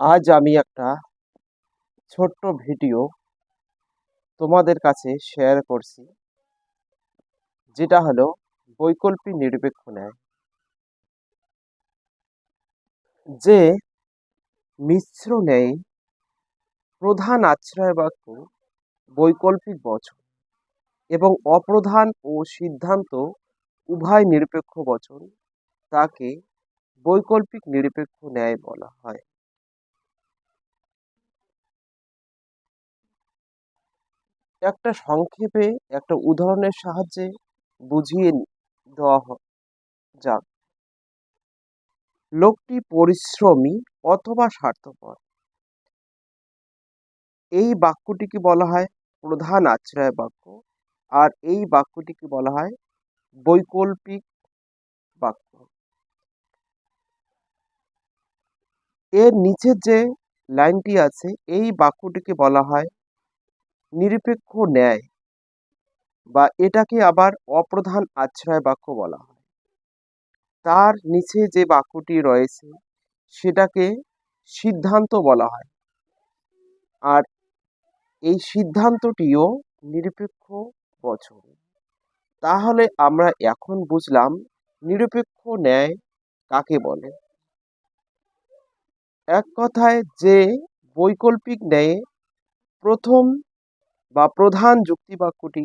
আজ আমি একটা ছোট্ট ভিডিও তোমাদের কাছে শেয়ার করছি, যেটা হলো বৈকল্পিক নিরপেক্ষ ন্যায় যে মিশ্র ন্যায় প্রধান আশ্রয় বাক্য বৈকল্পিক বচন এবং অপ্রধান ও সিদ্ধান্ত উভয় নিরপেক্ষ বচন, তাকে বৈকল্পিক নিরপেক্ষ ন্যায় বলা হয়। একটা সংক্ষেপে একটা উদাহরণের সাহায্যে বুঝিয়ে দেওয়া যাক। লোকটি পরিশ্রমী অথবা স্বার্থপর। এই বাক্যটিকে বলা হয় প্রধান আশ্রয় বাক্য, আর এই বাক্যটিকে বলা হয় বৈকল্পিক বাক্য। এর নিচের যে লাইনটি আছে, এই বাক্যটিকে বলা হয় নিরপেক্ষ ন্যায় বা এটাকে আবার অপ্রধান আশ্রয় বাক্য বলা হয়। তার নিচে যে বাক্যটি রয়েছে, সেটাকে সিদ্ধান্ত বলা হয়। আর এই সিদ্ধান্তটিও নিরপেক্ষ বচন তাহলে আমরা এখন বুঝলাম নিরপেক্ষ ন্যায় কাকে বলে। এক কথায় যে বৈকল্পিক ন্যায়ে প্রথম বা প্রধান যুক্তিবাক্যটি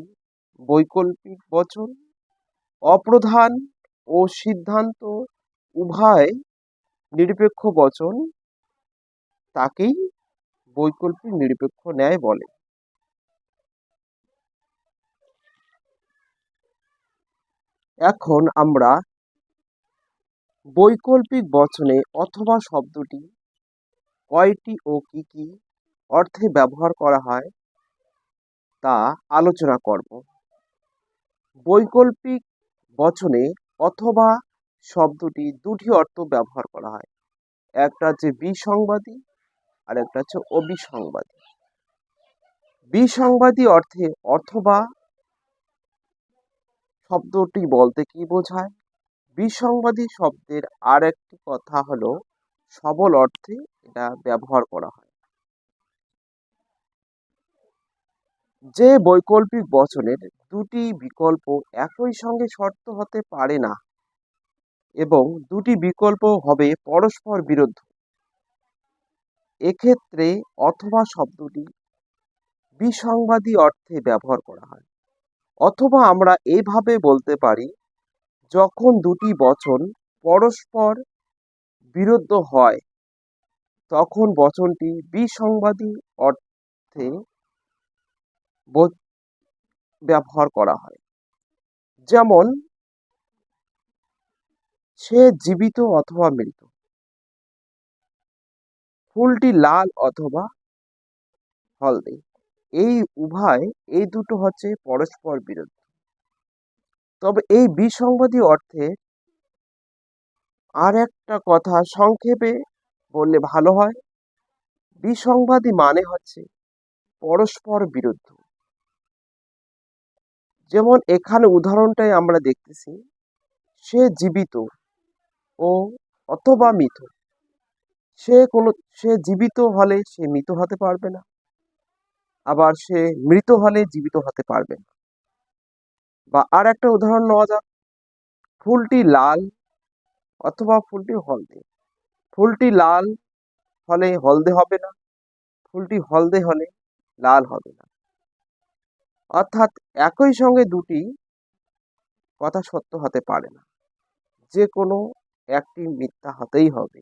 বৈকল্পিক বচন, অপ্রধান ও সিদ্ধান্ত উভয় নিরপেক্ষ বচন তাকেই বৈকল্পিক নিরপেক্ষ ন্যায় বলে। এখন আমরা বৈকল্পিক বচনে অথবা শব্দটি কয়টি ও কি কি অর্থে ব্যবহার করা হয় তা আলোচনা করব। বৈকল্পিক বচনে অথবা শব্দটি দুটি অর্থ ব্যবহার করা হয়। একটা হচ্ছে বিসংবাদী আর একটা হচ্ছে অবিসংবাদী। বিসংবাদী অর্থে অথবা শব্দটি বলতে কি বোঝায়? বিসংবাদী শব্দের আর একটি কথা হলো সবল অর্থে এটা ব্যবহার করা হয়। যে বৈকল্পিক বচনের দুটি বিকল্প একই সঙ্গে শর্ত হতে পারে না এবং দুটি বিকল্প হবে পরস্পর বিরুদ্ধ। এক্ষেত্রে অথবা শব্দটি বিসংবাদী অর্থে ব্যবহার করা হয়, অথবা আমরা এইভাবে বলতে পারি, যখন দুটি বচন পরস্পর বিরুদ্ধ হয়, তখন বচনটি বিসংবাদী অর্থে ব্যবহার করা হয়। যেমন, সে জীবিত অথবা মৃত। ফুলটি লাল অথবা হলদে। এই উভয়, এই দুটো হচ্ছে পরস্পর বিরোধ। তবে এই বিসংবাদী অর্থে আর একটা কথা সংক্ষেপে বললে ভালো হয়। বিসংবাদী মানে হচ্ছে পরস্পর বিরুদ্ধ। যেমন এখানে উদাহরণটাই আমরা দেখতেছি, সে জীবিত ও অথবা মৃত। সে কোনো, সে জীবিত হলে সে মৃত হতে পারবে না। আবার সে মৃত হলে জীবিত হতে পারবে না। বা আর একটা উদাহরণ নেওয়া যাক। ফুলটি লাল অথবা ফুলটি হলদে। ফুলটি লাল হলে হলদে হবে না। ফুলটি হলদে হলে লাল হবে অর্থাৎ একই সঙ্গে দুটি কথা সত্য হতে পারে না। যে কোনো একটি মিথ্যা হতেই হবে।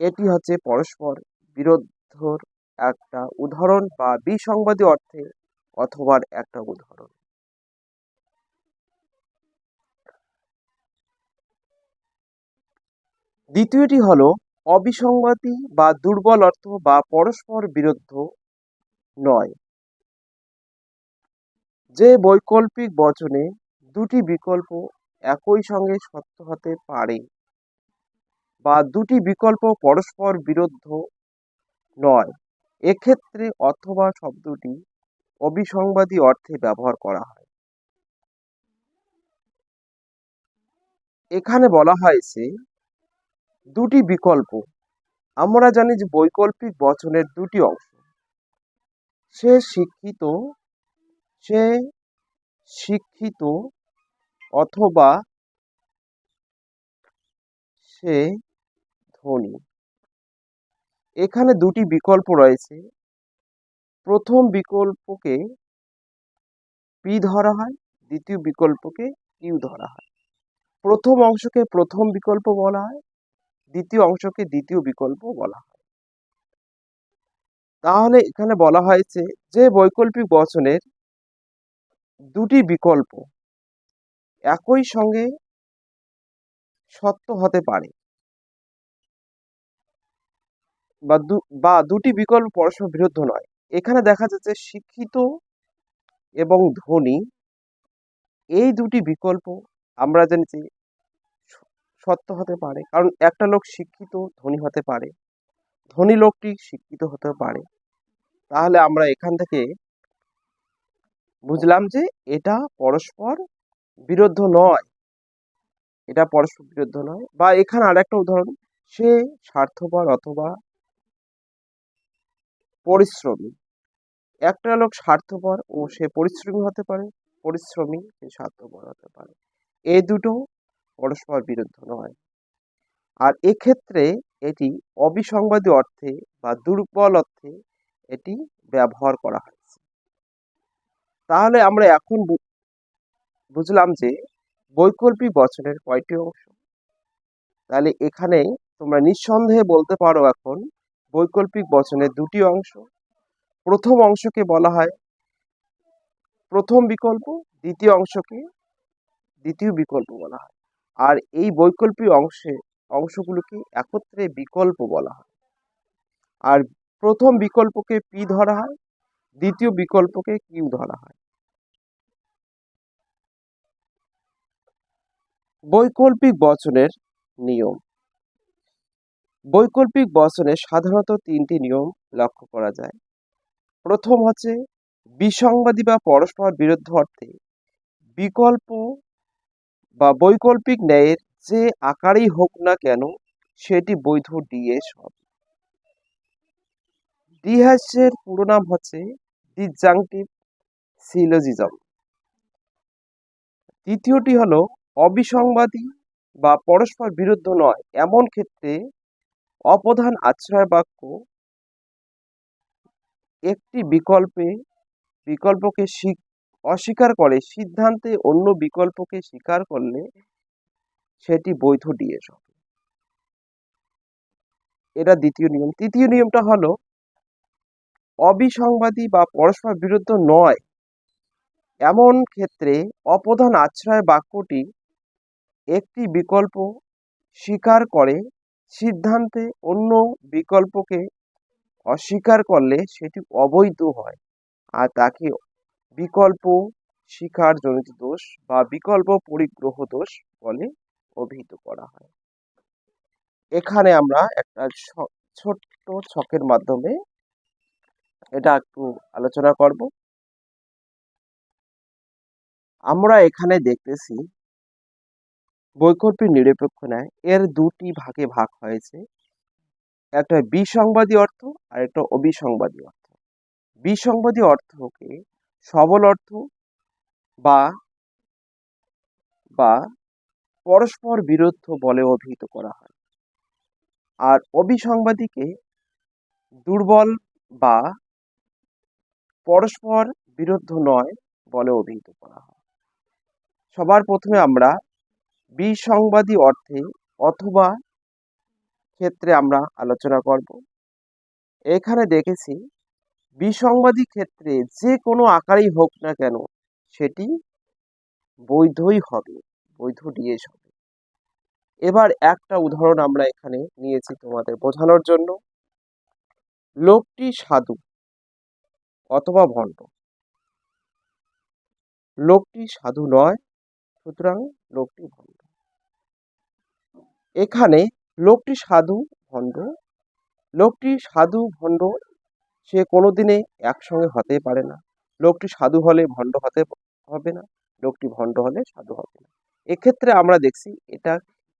এটি হচ্ছে পরস্পর বিরোধর একটা উদাহরণ বা বিসংবাদী অর্থে অথবার একটা উদাহরণ। দ্বিতীয়টি হলো অবিসংবাদী বা দুর্বল অর্থ বা পরস্পর বিরুদ্ধ নয়। যে বৈকল্পিক বচনে দুটি বিকল্প একই সঙ্গে সত্য হতে পারে বা দুটি বিকল্প পরস্পর বিরুদ্ধ নয়, এক্ষেত্রে অথবা শব্দটি অবিসংবাদী অর্থে ব্যবহার করা হয়। এখানে বলা হয়েছে, দুটি বিকল্প, আমরা জানি যে বৈকল্পিক বচনের দুটি অংশ, সে শিক্ষিত সে শিক্ষিত অথবা সে ধনী। এখানে দুটি বিকল্প রয়েছে। প্রথম বিকল্পকে পি ধরা হয়, দ্বিতীয় বিকল্পকে কিউ ধরা হয়। প্রথম অংশকে প্রথম বিকল্প বলা হয়, দ্বিতীয় অংশকে দ্বিতীয় বিকল্প বলা হয়। তাহলে এখানে বলা হয়েছে যে বৈকল্পিক বচনের দুটি বিকল্প। একই সঙ্গে সত্য হতে পারে। বা দু, বা দুটি বিকল্প পরস্পর বিরুদ্ধ নয়। এখানে দেখা যাচ্ছে শিক্ষিত এবং ধনী, এই দুটি বিকল্প আমরা জানি যে সত্য হতে পারে। কারণ একটা লোক শিক্ষিত, ধনী হতে পারে। ধনী লোকটি শিক্ষিত হতে পারে। তাহলে আমরা এখান থেকে বুঝলাম যে এটা পরস্পর বিরুদ্ধ নয়। এটা পরস্পর বিরুদ্ধ নয়। বা এখানে আরেকটা উদাহরণ, সে স্বার্থপর অথবা পরিশ্রমী। একটা লোক স্বার্থপর ও সে পরিশ্রমী হতে পারে, পরিশ্রমী সে স্বার্থপর হতে পারে। এই দুটো পরস্পর বিরুদ্ধ নয়। আর এক্ষেত্রে এটি অবিসংবাদী অর্থে বা দুর্বল অর্থে এটি ব্যবহার করা হয়েছে তাহলে আমরা এখন বুঝলাম যে বৈকল্পিক বচনের কয়টি অংশ? তাহলে এখানে তোমরা নিঃসন্দেহে বলতে পারো এখন বৈকল্পিক বচনের দুটি অংশ। প্রথম অংশকে বলা হয় প্রথম বিকল্প, দ্বিতীয় অংশকে দ্বিতীয় বিকল্প বলা হয়। আর এই বৈকল্পিক অংশে অংশগুলোকে একত্রে বিকল্প বলা হয়। আর প্রথম বিকল্পকে পি ধরা হয়? দ্বিতীয় বিকল্পকে কিউ ধরা হয়? বৈকল্পিক বচনের নিয়ম। বৈকল্পিক বচনে সাধারণত তিনটি নিয়ম লক্ষ্য করা যায়। প্রথম হচ্ছে, বিসংবাদী বা পরস্পর বিরুদ্ধ অর্থে বিকল্প বা বৈকল্পিক ন্যায়ের যে আকারেই হোক না কেন, সেটি বৈধ ডিএস হবে। ডিএসের পুরো নাম হচ্ছে ডিসজাংটিভ সিলোজিজম। দ্বিতীয়টি হলো অবিসংবাদী বা পরস্পর বিরুদ্ধ নয়, এমন ক্ষেত্রে অপধান আশ্রয় বাক্য একটি বিকল্পে, বিকল্পকে স্বী- অস্বীকার করে, সিদ্ধান্তে অন্য বিকল্পকে স্বীকার করলে সেটি বৈধ ডিএস হবে এটা দ্বিতীয় নিয়ম। তৃতীয় নিয়মটা হলো অবিসংবাদী বা পরস্পর বিরুদ্ধ নয়। এমন ক্ষেত্রে অপধান আশ্রয় বাক্যটি একটি বিকল্প স্বীকার করে সিদ্ধান্তে অন্য বিকল্পকে অস্বীকার করলে সেটি অবৈধ হয় আর তাকে বিকল্প স্বীকার জনিত দোষ বা বিকল্প পরিগ্রহ দোষ বলে অভিহিত করা হয়। এখানে আমরা একটা ছোট্ট ছকের মাধ্যমে এটা একটু আলোচনা করব। আমরা এখানে দেখতেছি বৈকল্পিক নিরপেক্ষ ন্যায় এর দুটি ভাগে ভাগ হয়েছে। একটা বিসংবাদী অর্থ আর একটা অবিসংবাদী অর্থ। বিসংবাদী অর্থকে সবল অর্থ বা বা পরস্পর বিরুদ্ধ বলে অভিহিত করা হয়। আর অবিসংবাদীকে দুর্বল বা পরস্পর বিরুদ্ধ নয় বলে অভিহিত করা হয়। সবার প্রথমে আমরা বিসংবাদী অর্থে অথবা ক্ষেত্রে আমরা আলোচনা করব। এখানে দেখেছি বিসংবাদী ক্ষেত্রে যে কোনো আকারেই হোক না কেন সেটি বৈধই হবে, বৈধ ডিএস হবে। এবার একটা উদাহরণ আমরা এখানে নিয়েছি তোমাদের বোঝানোর জন্য। লোকটি সাধু। অথবা ভণ্ড। লোকটি সাধু নয়, সুতরাং লোকটি ভণ্ড। এখানে লোকটি সাধু, ভণ্ড। লোকটি সাধু, ভণ্ড, সে কোনোদিনে একসঙ্গে হতে পারে না। লোকটি সাধু হলে ভণ্ড হতে হবে না, লোকটি ভণ্ড হলে সাধু হবে না। এক্ষেত্রে আমরা দেখছি এটা,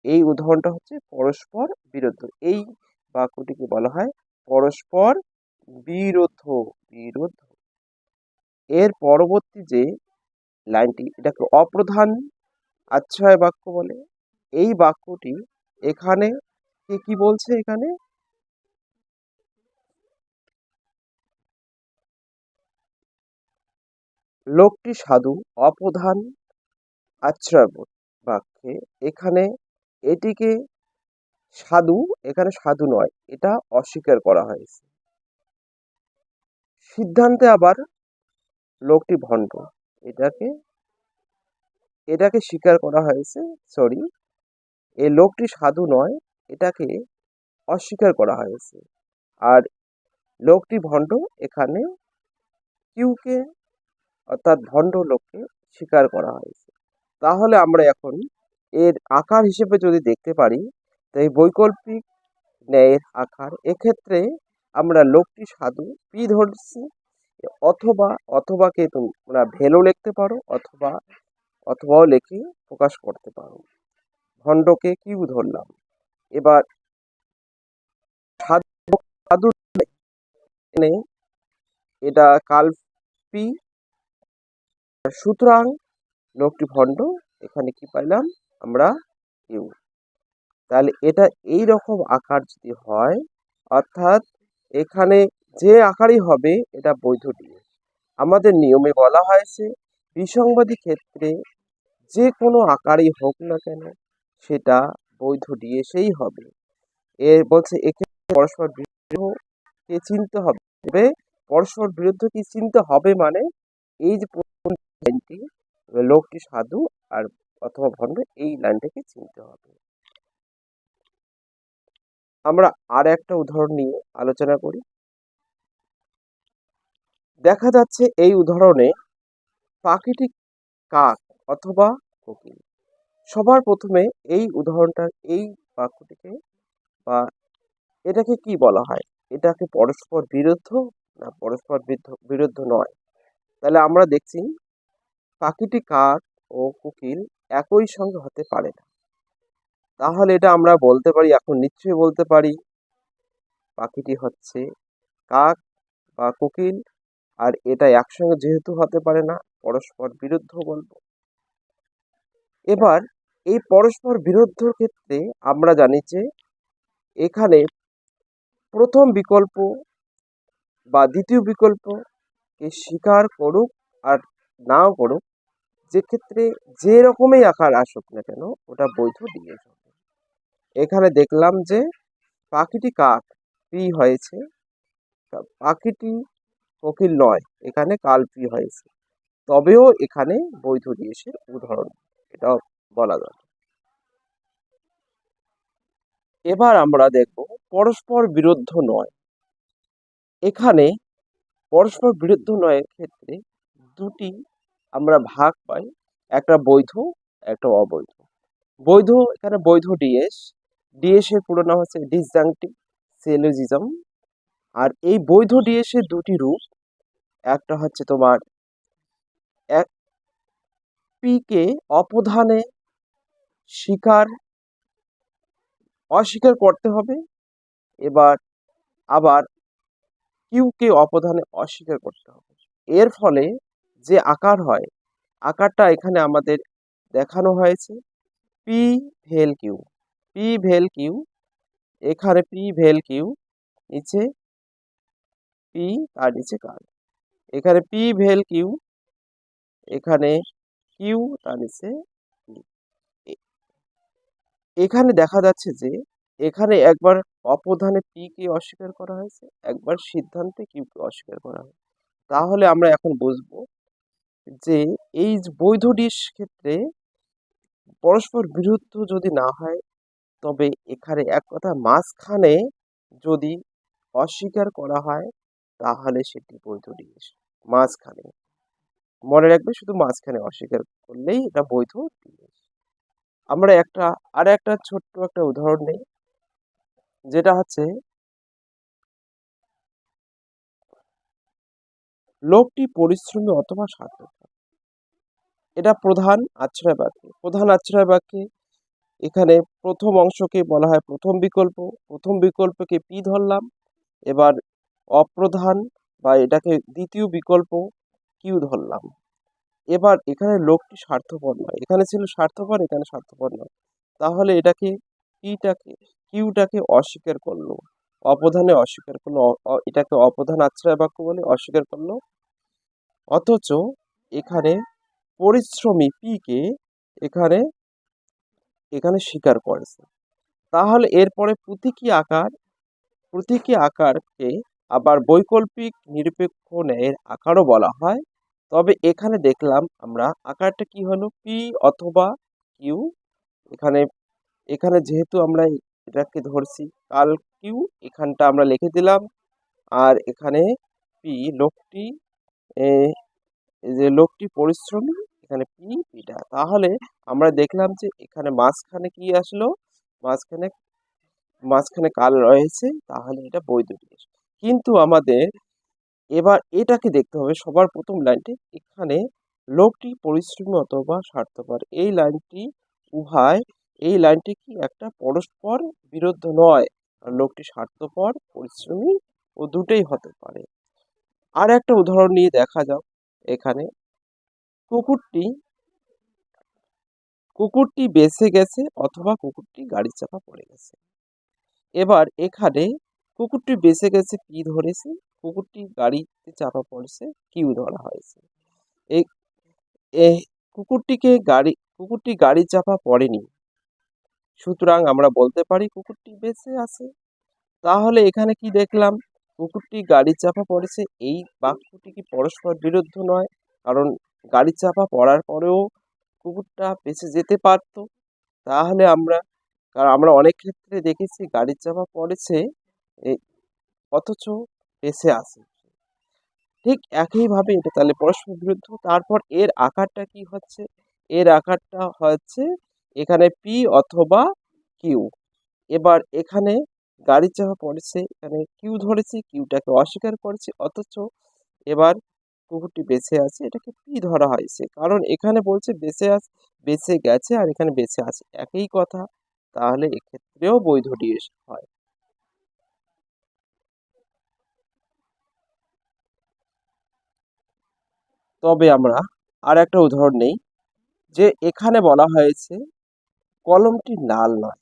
এই উদাহরণটা হচ্ছে পরস্পর বিরুদ্ধ। এই বাক্যটিকে বলা হয় পরস্পর বিরোধ বিরোধ এর পরবর্তী যে লাইনটি, এটাকে অপ্রধান আশ্রয় বাক্য বলে। এই বাক্যটি এখানে কে কি বলছে এখানে? লোকটি সাধু, অপ্রধান আশ্রয় বাক্যে। এখানে এটিকে সাধু, এখানে সাধু নয়, এটা অস্বীকার করা হয়েছে। সিদ্ধান্তে আবার লোকটি ভণ্ড। এটাকে এটাকে স্বীকার করা হয়েছে সরি এই লোকটি সাধু নয়, এটাকে অস্বীকার করা হয়েছে। আর লোকটি ভণ্ড, এখানে কিউকে, অর্থাৎ ভণ্ড লোককে স্বীকার করা হয়েছে। তাহলে আমরা এখন এর আকার হিসেবে যদি দেখতে পারি তো এই বৈকল্পিক ন্যায়ের আকার। এক্ষেত্রে আমরা লোকটি সাধু, পি ধরছি, অথবা, অথবাকে তোমরা ভেলো লিখতে পারো, অথবা, অথবাও লিখে প্রকাশ করতে পারো। ভণ্ডকে কিউ ধরলাম? এবার, সাধু এটা কালপি সুতরাং, লোকটি ভণ্ড, এখানে কি পাইলাম? আমরা কিউ। তাহলে এটা এই রকম আকার যদি হয়, অর্থাৎ এখানে যে আকারই হবে, এটা বৈধ ডিএস আমাদের নিয়মে বলা হয়েছে, বিসংবাদী ক্ষেত্রে যে কোনো আকারই হোক না কেন, সেটা বৈধ ডিএসেই হবে। এ বলছে, এক্ষেত্রে পরস্পর বিরুদ্ধকে চিনতে হবে? পরস্পর বিরুদ্ধ কি চিনতে হবে মানে এই যে লাইনটি, লোকটি সাধু আর অথবা ভণ্ড, এই লাইনটাকে চিনতে হবে। আমরা আর একটা উদাহরণ নিয়ে আলোচনা করি। দেখা যাচ্ছে এই উদাহরণে পাখিটি কাক অথবা কোকিল। সবার প্রথমে এই উদাহরণটার এই বাক্যটিকে বা এটাকে কি বলা হয়? এটাকে পরস্পর বিরুদ্ধ না পরস্পর বিরুদ্ধ নয়? তাহলে আমরা দেখছি পাখিটি কাক ও কোকিল একই সঙ্গে হতে পারে না। তাহলে এটা আমরা বলতে পারি, এখন নিশ্চয়ই বলতে পারি, পাখিটি হচ্ছে কাক বা কোকিল, আর এটা একসঙ্গে যেহেতু হতে পারে না, পরস্পর বিরুদ্ধ বলব। এবার এই পরস্পর বিরুদ্ধর ক্ষেত্রে আমরা জানি যে এখানে প্রথম বিকল্প বা দ্বিতীয় বিকল্পকে স্বীকার করুক আর নাও করুক, যে ক্ষেত্রে যে রকমই আকার আসুক না কেন, ওটা বৈধ দিয়ে হবে এখানে দেখলাম যে পাখিটি কাক। পি হয়েছে। পাখিটি কোকিল নয়, এখানে কাল পি হয়েছে। তবেও এখানে বৈধ দিয়েছে উদাহরণ। এটা বলা যায় এবার আমরা দেখব পরস্পর বিরুদ্ধ নয়। এখানে পরস্পর বিরুদ্ধ নয়ের ক্ষেত্রে দুটি আমরা ভাগ পাই, একটা বৈধ, একটা অবৈধ। বৈধ, এখানে বৈধ ডিএস ডিএস এর পুরো নাম হচ্ছে ডিসজাংটিভ সেলোজিজম আর এই বৈধ ডিএস এর দুটি রূপ, একটা হচ্ছে তোমার এক পিকে অপধানে স্বীকার অস্বীকার করতে হবে, এবার আবার কিউকে অপধানে অস্বীকার করতে হবে। এর ফলে যে আকার হয়, আকারটা এখানে আমাদের দেখানো হয়েছে পি ভেল কিউ পি ভেল কিউ এখানে পি ভেল কিউ নিচে পি তার নিচে কার। এখানে পি ভেল কিউ এখানে কিউ তার নিচে এখানে দেখা যাচ্ছে যে, এখানে একবার অপধানে পি কে অস্বীকার করা হয়েছে, একবার সিদ্ধান্তে কিউকে অস্বীকার করা হয়েছে। তাহলে আমরা এখন বুঝব যে, এই বৈধ ডিস ক্ষেত্রে পরস্পর বিরুদ্ধ যদি না হয় তবে এখানে এক কথা, মাঝখানে যদি অস্বীকার করা হয়, তাহলে সেটি বৈধ ডিস মাঝখানে। মনে রাখবে শুধু মাঝখানে অস্বীকার করলেই এটা বৈধ ডিস আমরা একটা, আর একটা ছোট্ট একটা উদাহরণ নেই, যেটা হচ্ছে লোকটি পরিশ্রমী অথবা স্বার্থপর এটা প্রধান আশ্রয় বাক্যে। প্রধান আশ্রয় বাক্যে এখানে প্রথম অংশকে বলা হয় প্রথম বিকল্প। প্রথম বিকল্পকে পি ধরলাম। এবার অপ্রধান বা এটাকে দ্বিতীয় বিকল্প কিউ ধরলাম। এবার এখানে লোকটি স্বার্থপর নয়। এখানে ছিল স্বার্থপর, এখানে স্বার্থপর নয়। তাহলে এটাকে পিটাকে, কিউটাকে অস্বীকার করল। অপধানে অস্বীকার করল এটাকে অপধান আশ্রয় বাক্য বলে অস্বীকার করল। অথচ এখানে পরিশ্রমী পিকে এখানে এখানে স্বীকার করেছে। তাহলে এরপরে প্রতীকী আকার, প্রতীকী আকারকে আবার বৈকল্পিক নিরপেক্ষ ন্যায়ের আকারও বলা হয়। তবে এখানে দেখলাম আমরা আকারটা কি হলো? পি অথবা কিউ এখানে এখানে যেহেতু আমরা এটাকে ধরছি কাল কিউ এখানটা আমরা লিখে দিলাম। আর এখানে পি লোকটি যে লোকটি পরিশ্রমী এখানে পি পিটা তাহলে আমরা দেখলাম যে এখানে মাঝখানে কি আসলো? মাঝখানে মাঝখানে কাল রয়েছে, তাহলে এটা জিনিস কিন্তু আমাদের এবার এটাকে দেখতে হবে সবার প্রথম লাইনটি, এখানে লোকটি পরিশ্রমী অথবা স্বার্থপর। এই লাইনটি উহায়, এই লাইনটি কি একটা পরস্পর বিরুদ্ধ নয় আর লোকটি স্বার্থপর, পরিশ্রমী ও দুটোই হতে পারে। আর একটা উদাহরণ নিয়ে দেখা যাক এখানে। কুকুরটি কুকুরটি বেঁচে গেছে অথবা কুকুরটি গাড়ি চাপা পড়ে গেছে। এবার এখানে কুকুরটি বেঁচে গেছে পি ধরেছে? কুকুরটি গাড়িতে চাপা পড়েছে কিউ ধরা হয়েছে? এ, কুকুরটিকে গাড়ি, কুকুরটি গাড়ি চাপা পড়েনি। সুতরাং আমরা বলতে পারি কুকুরটি বেঁচে আছে। তাহলে এখানে কি দেখলাম? কুকুরটি গাড়ি চাপা পড়েছে। এই বাক্যটি কি পরস্পর বিরুদ্ধ নয়? কারণ গাড়ি চাপা পড়ার পরেও কুকুরটা বেঁচে যেতে পারতো। তাহলে আমরা, কারণ আমরা অনেক ক্ষেত্রে দেখেছি গাড়ি চাপা পড়েছে অথচ বেঁচে আছে। ঠিক একইভাবে এটা তাহলে পরস্পর বিরুদ্ধ। তারপর এর আকারটা কি হচ্ছে? এর আকারটা হচ্ছে এখানে পি অথবা কিউ এবার এখানে গাড়ি চাপা পড়েছে, এখানে কিউ ধরেছি কিউটাকে অস্বীকার করেছে, অথচ এবার কুকুরটি বেঁচে আছে, এটাকে পি ধরা হয়েছে কারণ এখানে বলছে বেঁচে আছে, বেঁচে গেছে আর এখানে বেঁচে আছে। একই কথা, তাহলে এক্ষেত্রেও বৈধ ডিএস হয়। তবে আমরা আর একটা উদাহরণ নেই, যে এখানে বলা হয়েছে কলমটি লাল নয়,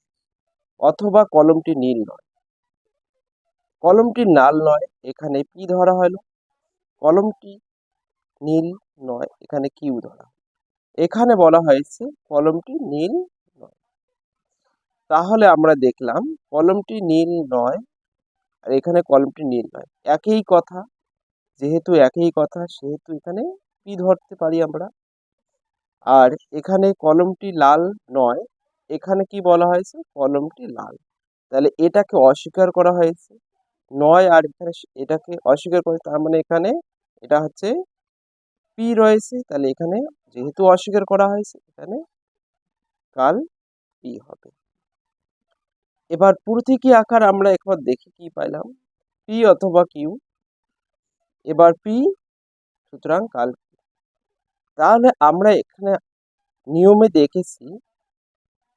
অথবা কলমটি নীল নয়। কলমটি লাল নয়, এখানে পি ধরা হলো? কলমটি নীল নয়, এখানে কিউ ধরা। এখানে বলা হয়েছে কলমটি নীল নয়। তাহলে আমরা দেখলাম কলমটি নীল নয় আর এখানে কলমটি নীল নয়। একই কথা, যেহেতু একই কথা, সেহেতু এখানে পি ধরতে পারি আমরা। আর এখানে কলমটি লাল নয়, এখানে কি বলা হয়েছে? কলমটি লাল। তাহলে এটাকে অস্বীকার করা হয়েছে। নয় আর এখানে এটাকে অস্বীকার করে তার মানে এখানে এটা হচ্ছে পি রয়েছে, তাহলে এখানে যেহেতু অস্বীকার করা হয়েছে, এখানে কাল পি হবে। এবার প্রতীকী আকার আমরা একবার দেখি কি পাইলাম। পি অথবা কিউ এবার পি সুতরাং কাল। তাহলে আমরা এখানে নিয়মে দেখেছি,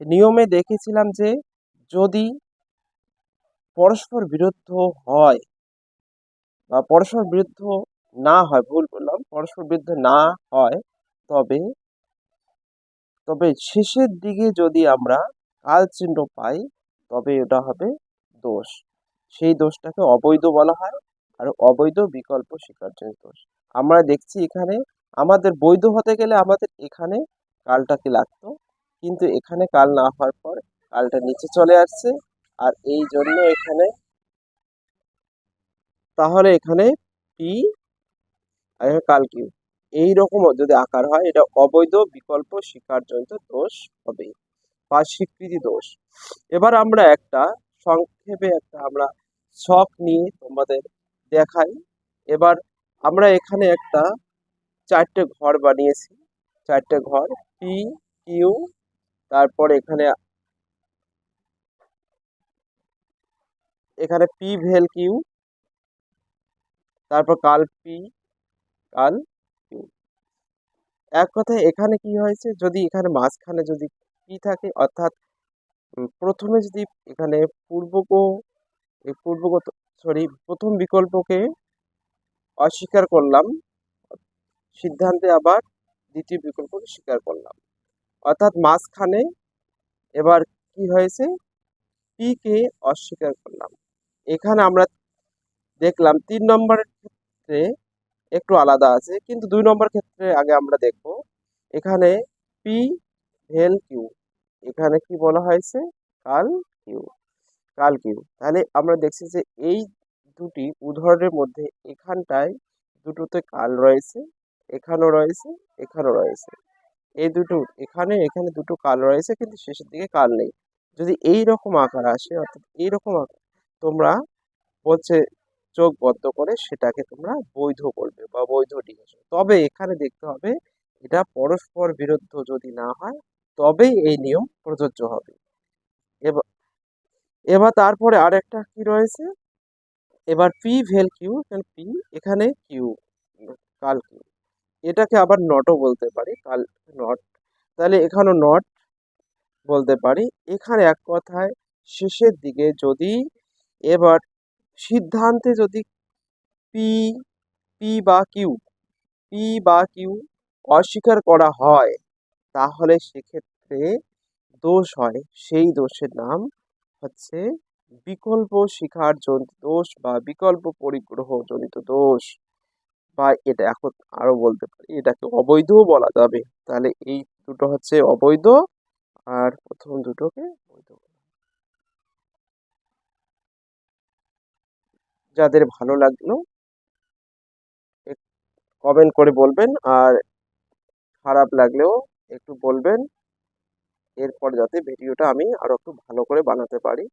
নিয়মে দেখেছিলাম যে যদি পরস্পর বিরুদ্ধ হয় বা পরস্পর বিরুদ্ধ না হয়, ভুল বললাম, পরস্পর বিরুদ্ধ না হয়, তবে তবে শেষের দিকে যদি আমরা কাল চিহ্ন পাই, তবে এটা হবে দোষ। সেই দোষটাকে অবৈধ বলা হয়, আর অবৈধ বিকল্প স্বীকার্যের দোষ। আমরা দেখছি এখানে আমাদের বৈধ হতে গেলে আমাদের এখানে কালটাকে লাগতো? কিন্তু এখানে কাল না হওয়ার পর কালটা নিচে চলে আসছে, আর এই জন্য এখানে, তাহলে এখানে পি আর এখানে কাল কিউ এইরকম যদি আকার হয়, এটা অবৈধ বিকল্প স্বীকারজনিত দোষ হবে বা স্বীকৃতি দোষ। এবার আমরা একটা সংক্ষেপে একটা আমরা শখ নিয়ে তোমাদের দেখাই। এবার আমরা এখানে একটা চারটে ঘর বানিয়েছি। চারটে ঘর পি কিউ তারপর এখানে এখানে পি ভেল কিউ তারপর কাল পি কাল। এক কথায় এখানে কি হয়েছে? যদি এখানে মাঝখানে যদি কি থাকে, অর্থাৎ প্রথমে যদি এখানে পূর্বক পূর্বগত সরি প্রথম বিকল্পকে অস্বীকার করলাম, সিদ্ধান্তে আবার দ্বিতীয় বিকল্পকে স্বীকার করলাম। অর্থাৎ মাঝখানে এবার কি হয়েছে? পি কে অস্বীকার করলাম। এখানে আমরা দেখলাম তিন নম্বরের ক্ষেত্রে একটু আলাদা আছে, কিন্তু দুই নম্বর ক্ষেত্রে আগে আমরা দেখব। এখানে পি ভেল কিউ এখানে কি বলা হয়েছে? কাল কিউ কাল কিউ তাহলে আমরা দেখছি যে এই দুটি উদাহরণের মধ্যে এখানটায় দুটোতে কাল রয়েছে, এখানেও রয়েছে এখানেও রয়েছে। এই দুটো এখানে এখানে দুটো কাল রয়েছে, কিন্তু শেষের দিকে কাল নেই। যদি এই রকম আকার আসে, অর্থাৎ এই রকম আকার, তোমরা বলছে চোখ বদ্ধ করে সেটাকে তোমরা বৈধ করবে বা বৈধ ডিভিশন তবে এখানে দেখতে হবে, এটা পরস্পর বিরুদ্ধ যদি না হয়, তবেই এই নিয়ম প্রযোজ্য হবে। এবার এবার তারপরে আরেকটা কি রয়েছে? এবার পি ভেল কিউ পি এখানে কিউ কাল কিউ এটাকে আবার নটও বলতে পারি, কাল নট তাহলে এখানেও নট বলতে পারি। এখানে এক কথায় শেষের দিকে যদি এবার সিদ্ধান্তে যদি পি পি বা কিউ, পি বা কিউ অস্বীকার করা হয়, তাহলে সেক্ষেত্রে দোষ হয়। সেই দোষের নাম হচ্ছে বিকল্প শিখার জনিত দোষ বা বিকল্প পরিগ্রহ জনিত দোষ। বা এটা এখন আরও বলতে পারি, এটাকে অবৈধও বলা যাবে। তাহলে এই দুটো হচ্ছে অবৈধ আর প্রথম দুটোকে বৈধ। যাদের ভালো লাগল কমেন্ট করে বলবেন, আর খারাপ লাগলেও একটু বলবেন, এরপর যাতে ভিডিওটা আমি আরও একটু ভালো করে বানাতে পারি।